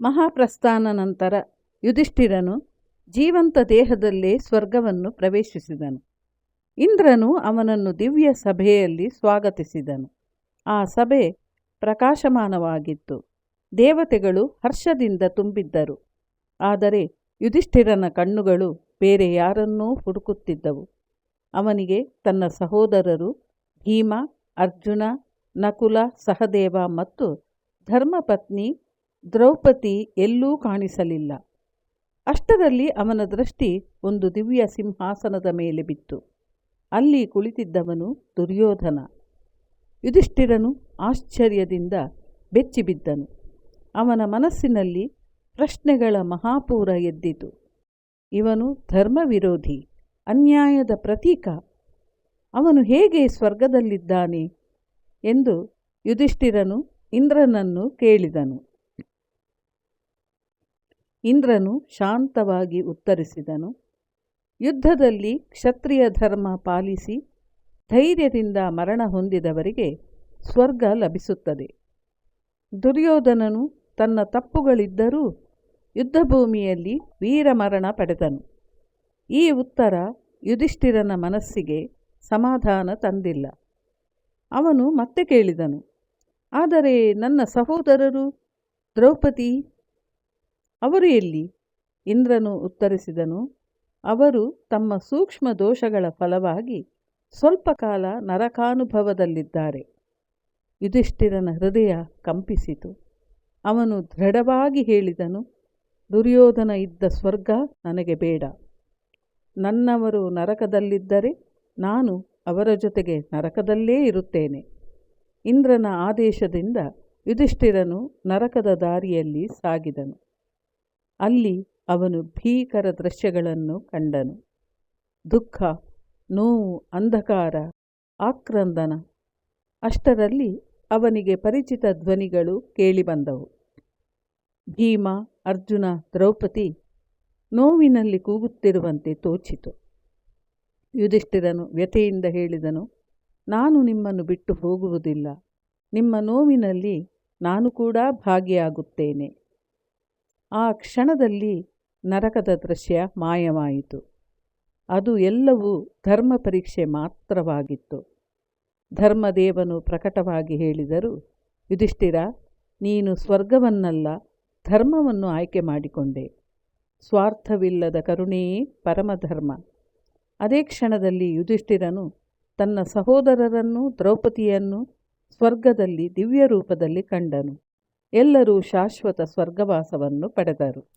ಮಹಾಪ್ರಸ್ಥಾನ ನಂತರ ಯುಧಿಷ್ಠಿರನು ಜೀವಂತ ದೇಹದಲ್ಲೇ ಸ್ವರ್ಗವನ್ನು ಪ್ರವೇಶಿಸಿದನು. ಇಂದ್ರನು ಅವನನ್ನು ದಿವ್ಯ ಸಭೆಯಲ್ಲಿ ಸ್ವಾಗತಿಸಿದನು. ಆ ಸಭೆ ಪ್ರಕಾಶಮಾನವಾಗಿತ್ತು. ದೇವತೆಗಳು ಹರ್ಷದಿಂದ ತುಂಬಿದ್ದರು. ಆದರೆ ಯುಧಿಷ್ಠಿರನ ಕಣ್ಣುಗಳು ಬೇರೆ ಯಾರನ್ನೂ ಹುಡುಕುತ್ತಿದ್ದವು. ಅವನಿಗೆ ತನ್ನ ಸಹೋದರರು ಭೀಮ, ಅರ್ಜುನ, ನಕುಲ, ಸಹದೇವ ಮತ್ತು ಧರ್ಮಪತ್ನಿ ದ್ರೌಪದಿ ಎಲ್ಲೂ ಕಾಣಿಸಲಿಲ್ಲ. ಅಷ್ಟರಲ್ಲಿ ಅವನ ದೃಷ್ಟಿ ಒಂದು ದಿವ್ಯ ಸಿಂಹಾಸನದ ಮೇಲೆ ಬಿತ್ತು. ಅಲ್ಲಿ ಕುಳಿತಿದ್ದವನು ದುರ್ಯೋಧನ. ಯುಧಿಷ್ಠಿರನು ಆಶ್ಚರ್ಯದಿಂದ ಬೆಚ್ಚಿಬಿದ್ದನು. ಅವನ ಮನಸ್ಸಿನಲ್ಲಿ ಪ್ರಶ್ನೆಗಳ ಮಹಾಪೂರ ಎದ್ದಿತು. ಇವನು ಧರ್ಮವಿರೋಧಿ, ಅನ್ಯಾಯದ ಪ್ರತೀಕ. ಅವನು ಹೇಗೆ ಸ್ವರ್ಗದಲ್ಲಿದ್ದಾನೆ? ಎಂದು ಯುಧಿಷ್ಠಿರನು ಇಂದ್ರನನ್ನು ಕೇಳಿದನು. ಇಂದ್ರನು ಶಾಂತವಾಗಿ ಉತ್ತರಿಸಿದನು. ಯುದ್ಧದಲ್ಲಿ ಕ್ಷತ್ರಿಯ ಧರ್ಮ ಪಾಲಿಸಿ ಧೈರ್ಯದಿಂದ ಮರಣ ಹೊಂದಿದವರಿಗೆ ಸ್ವರ್ಗ ಲಭಿಸುತ್ತದೆ. ದುರ್ಯೋಧನನು ತನ್ನ ತಪ್ಪುಗಳಿದ್ದರೂ ಯುದ್ಧಭೂಮಿಯಲ್ಲಿ ವೀರಮರಣ ಪಡೆದನು. ಈ ಉತ್ತರ ಯುಧಿಷ್ಠಿರನ ಮನಸ್ಸಿಗೆ ಸಮಾಧಾನ ತಂದಿಲ್ಲ. ಅವನು ಮತ್ತೆ ಕೇಳಿದನು, ಆದರೆ ನನ್ನ ಸಹೋದರರು ದ್ರೌಪದಿ ಅವರು ಎಲ್ಲಿ? ಇಂದ್ರನು ಉತ್ತರಿಸಿದನು, ಅವರು ತಮ್ಮ ಸೂಕ್ಷ್ಮ ದೋಷಗಳ ಫಲವಾಗಿ ಸ್ವಲ್ಪ ಕಾಲ ನರಕಾನುಭವದಲ್ಲಿದ್ದಾರೆ. ಯುಧಿಷ್ಠಿರನ ಹೃದಯ ಕಂಪಿಸಿತು. ಅವನು ದೃಢವಾಗಿ ಹೇಳಿದನು, ದುರ್ಯೋಧನ ಇದ್ದ ಸ್ವರ್ಗ ನನಗೆ ಬೇಡ. ನನ್ನವರು ನರಕದಲ್ಲಿದ್ದರೆ ನಾನು ಅವರ ಜೊತೆಗೆ ನರಕದಲ್ಲೇ ಇರುತ್ತೇನೆ. ಇಂದ್ರನ ಆದೇಶದಿಂದ ಯುಧಿಷ್ಠಿರನು ನರಕದ ದಾರಿಯಲ್ಲಿ ಸಾಗಿದನು. ಅಲ್ಲಿ ಅವನು ಭೀಕರ ದೃಶ್ಯಗಳನ್ನು ಕಂಡನು. ದುಃಖ, ನೋವು, ಅಂಧಕಾರ, ಆಕ್ರಂದನ, ಅಷ್ಟರಲ್ಲಿ ಅವನಿಗೆ ಪರಿಚಿತ ಧ್ವನಿಗಳು ಕೇಳಿಬಂದವು. ಭೀಮ, ಅರ್ಜುನ, ದ್ರೌಪದಿ ನೋವಿನಲ್ಲಿ ಕೂಗುತ್ತಿರುವಂತೆ ತೋಚಿತು. ಯುಧಿಷ್ಠಿರನು ವ್ಯಥೆಯಿಂದ ಹೇಳಿದನು, ನಾನು ನಿಮ್ಮನ್ನು ಬಿಟ್ಟು ಹೋಗುವುದಿಲ್ಲ. ನಿಮ್ಮ ನೋವಿನಲ್ಲಿ ನಾನು ಕೂಡ ಭಾಗಿಯಾಗುತ್ತೇನೆ. ಆ ಕ್ಷಣದಲ್ಲಿ ನರಕದ ದೃಶ್ಯ ಮಾಯವಾಯಿತು. ಅದು ಎಲ್ಲವೂ ಧರ್ಮ ಪರೀಕ್ಷೆ ಮಾತ್ರವಾಗಿತ್ತು. ಧರ್ಮದೇವನು ಪ್ರಕಟವಾಗಿ ಹೇಳಿದರು, ಯುಧಿಷ್ಠಿರ, ನೀನು ಸ್ವರ್ಗವನ್ನಲ್ಲ, ಧರ್ಮವನ್ನು ಆಯ್ಕೆ ಮಾಡಿಕೊಂಡೆ. ಸ್ವಾರ್ಥವಿಲ್ಲದ ಕರುಣೆಯೇ ಪರಮಧರ್ಮ. ಅದೇ ಕ್ಷಣದಲ್ಲಿ ಯುಧಿಷ್ಠಿರನು ತನ್ನ ಸಹೋದರರನ್ನು ದ್ರೌಪದಿಯನ್ನು ಸ್ವರ್ಗದಲ್ಲಿ ದಿವ್ಯ ರೂಪದಲ್ಲಿ ಕಂಡನು. ಎಲ್ಲರೂ ಶಾಶ್ವತ ಸ್ವರ್ಗವಾಸವನ್ನು ಪಡೆದರು.